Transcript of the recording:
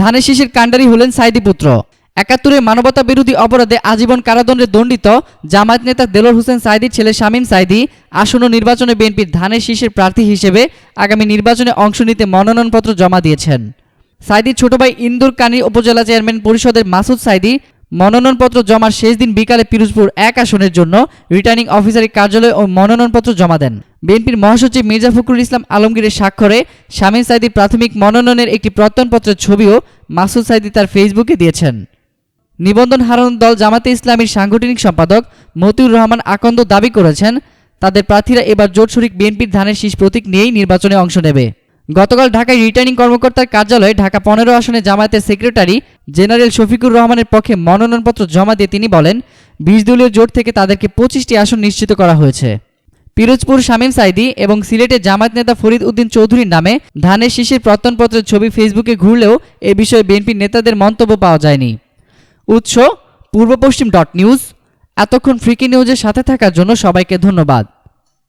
ধানের শিশির কাণ্ডারি হলেন সাইদি পুত্র। একাত্তরে মানবতা বিরোধী অপরাধে আজীবন কারাদণ্ডে দণ্ডিত জামায়াত নেতা দেলোর হোসেন সাইদির ছেলে শামীম সাইদি আসন্ন নির্বাচনে বিএনপির ধানের শিশির প্রার্থী হিসেবে আগামী নির্বাচনে অংশ নিতে মনোনয়নপত্র জমা দিয়েছেন। সাইদির ছোট ভাই ইন্দুর কানি উপজেলা চেয়ারম্যান পরিষদের মাসুদ সাইদি মনোনয়নপত্র জমার শেষ দিন বিকালে পিরোজপুর এক আসনের জন্য রিটার্নিং অফিসারের কার্যালয়ে ও মনোনয়নপত্র জমা দেন। বিএনপির মহাসচিব মির্জা ফখরুল ইসলাম আলমগীরের স্বাক্ষরে শামীম সাইদির প্রাথমিক মনোনয়নের একটি প্রত্যয়নপত্রের ছবিও মাসুদ সাইদি তার ফেসবুকে দিয়েছেন। নিবন্ধন হারানোর দল জামাতে ইসলামীর সাংগঠনিক সম্পাদক মতিউর রহমান আকন্দ দাবি করেছেন, তাদের প্রার্থীরা এবার জোট শরিক বিএনপির ধানের শীষ প্রতীক নিয়েই নির্বাচনে অংশ নেবে। গতকাল ঢাকায় রিটার্নিং কর্মকর্তার কার্যালয়ে ঢাকা পনেরো আসনে জামায়াতের সেক্রেটারি জেনারেল শফিকুর রহমানের পক্ষে মনোনয়নপত্র জমা দিয়ে তিনি বলেন, বিশ দলীয় জোট থেকে তাদেরকে পঁচিশটি আসন নিশ্চিত করা হয়েছে। পিরোজপুর শামীম সাইদি এবং সিলেটের জামায়াত নেতা ফরিদ উদ্দিন চৌধুরীর নামে ধানের শীষের প্রত্যয়নপত্রের ছবি ফেসবুকে ঘুরলেও এ বিষয়ে বিএনপির নেতাদের মন্তব্য পাওয়া যায়নি। উৎস, পূর্ব পশ্চিম ডট নিউজ। এতক্ষণ ফ্রিকি নিউজের সাথে থাকার জন্য সবাইকে ধন্যবাদ।